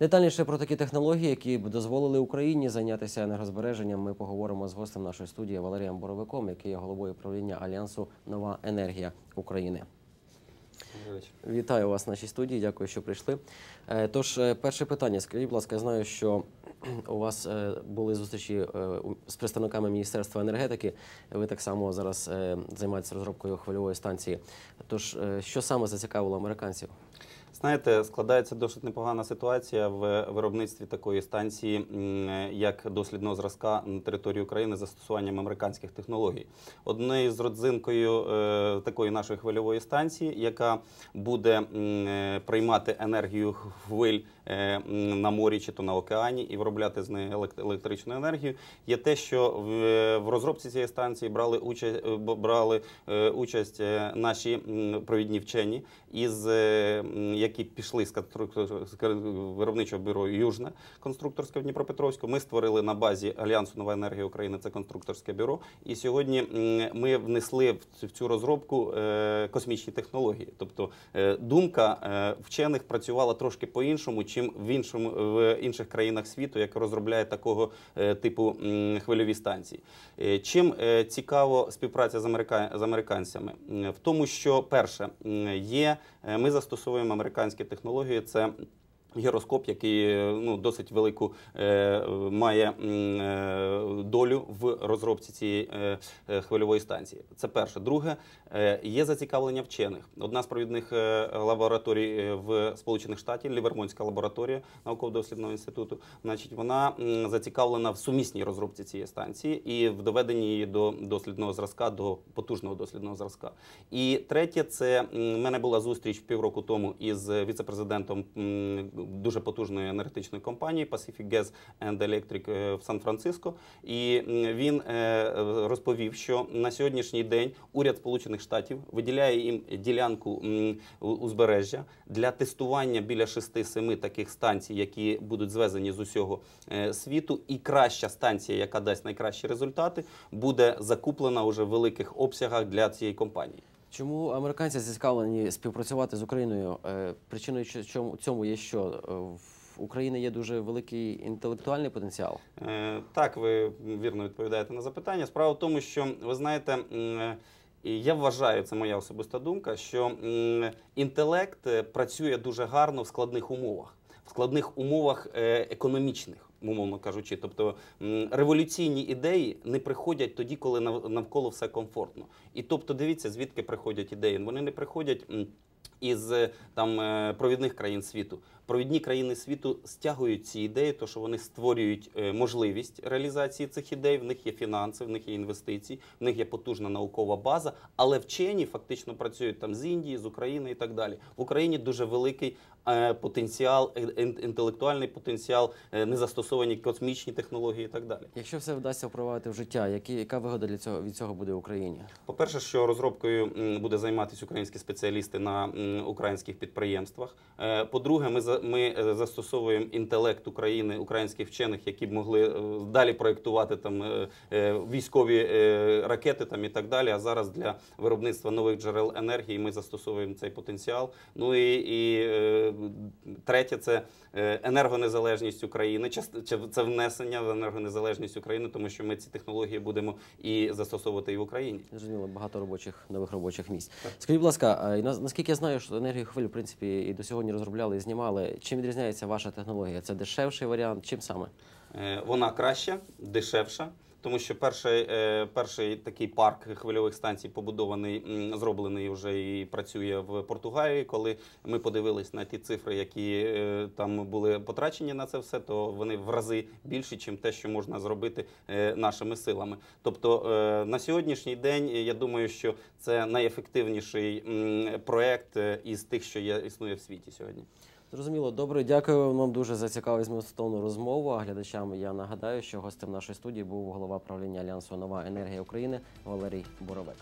Детальніше про такі технології, які б дозволили Україні зайнятися енергозбереженням, ми поговоримо з гостем нашої студії Валерієм Боровиком, який є головою правління Альянсу Нова енергія України. Вітаю вас в нашій студії. Дякую, що прийшли. Е, Тож, е, перше питання. Скажіть, будь ласка, я знаю, що у вас е, були зустрічі е, з представниками Міністерства енергетики. Ви так само зараз е, займаєтеся розробкою хвильової станції. Тож, е, що саме зацікавило американців? Знаєте, складається досить непогана ситуація в виробництві такої станції, як дослідного зразка на території України з застосуванням американських технологій. Однією з родзинкою е, такої нашої хвильової станції, яка буде е, приймати енергію хвиль е, на морі чи то на океані і виробляти з неї елект- електричну енергію, є те, що в, розробці цієї станції брали участь, брали е, участь е, наші провідні вчені, із е, які пішли з виробничого бюро Южне конструкторське в Дніпропетровську. Ми створили на базі Альянсу Нова енергія України це конструкторське бюро. І сьогодні ми внесли в цю- розробку е, космічні технології. Тобто е, думка е, вчених працювала трошки по-іншому, чим в іншому в інших країнах світу, як розробляє такого типу хвильові станції. Чим цікаво співпраця з, америка... з американцями? В тому, що перше є, ми застосовуємо американські технології. Це Гіроскоп, який ну, досить велику е, має е, долю в розробці цієї е, е, хвильової станції. Це перше. Друге, е, є зацікавлення вчених. Одна з провідних е, лабораторій е, в Сполучених Штатах, Лівермонська лабораторія науково-дослідного інституту, значить, вона зацікавлена в сумісній розробці цієї станції і в доведенні її до дослідного зразка, до потужного дослідного зразка. І третє, це в мене була зустріч півроку тому із віце-президентом дуже потужної енергетичної компанії Pacific Gas and Electric е, в Сан-Франциско. І він е, розповів, що на сьогоднішній день уряд Сполучених Штатів виділяє їм ділянку узбережжя для тестування біля 6-7 таких станцій, які будуть звезені з усього е, світу. І краща станція, яка дасть найкращі результати, буде закуплена уже в великих обсягах для цієї компанії. Чому американці зацікавлені співпрацювати з Україною? Е, Причиною чому- цьому є що? Е, В України є дуже великий інтелектуальний потенціал. Е, Так, ви вірно відповідаєте на запитання. Справа в тому, що ви знаєте, і я вважаю, це моя особиста думка, що інтелект працює дуже гарно в складних умовах, складних умовах е, економічних. Умовно кажучи, тобто революційні ідеї не приходять тоді, коли нав- навколо все комфортно. І тобто, дивіться, звідки приходять ідеї. Вони не приходять із е, там е, провідних країн світу. Провідні країни світу стягують ці ідеї, то що вони створюють е, можливість реалізації цих ідей. В них є фінанси, в них є інвестиції, в них є потужна наукова база, але вчені фактично працюють там з Індії, з України і так далі. В Україні дуже великий потенціал, інтелектуальний потенціал, незастосовані космічні технології і так далі. Якщо все вдасться впровадити в життя, які, яка вигода для цього від цього буде Україні? По-перше, що розробкою буде займатися українські спеціалісти на українських підприємствах. Е, По-друге, ми за- ми е, застосовуємо інтелект України, українських вчених, які б могли е, далі проєктувати там військові ракети там і так далі. А зараз для виробництва нових джерел енергії ми застосовуємо цей потенціал. Ну і, і третє це енергонезалежність України. Це внесення в енергонезалежність України, тому що ми ці технології будемо і застосовувати і в Україні. Зрозуміло, багато робочих нових робочих місць. Скажіть, будь ласка, наскільки я знаю, що енергію хвиль, в принципі, і до сьогодні розробляли і знімали. Чим відрізняється ваша технологія? Це дешевший варіант? Чим саме? Е, Вона краща, дешевша, тому що перший, е, перший такий парк хвильових станцій побудований, зроблений вже і працює в Португалії. Коли ми подивились на ті цифри, які е, там були потрачені на це все, то вони в рази більші, ніж те, що можна зробити е, нашими силами. Тобто на сьогоднішній день я думаю, що це найефективніший проект із тих, що є існує в світі сьогодні. Зрозуміло, добре, дякую вам дуже за цікаву змістовну розмову. А глядачам я нагадаю, що гостем нашої студії був голова правління Альянсу Нова енергія України Валерій Боровик.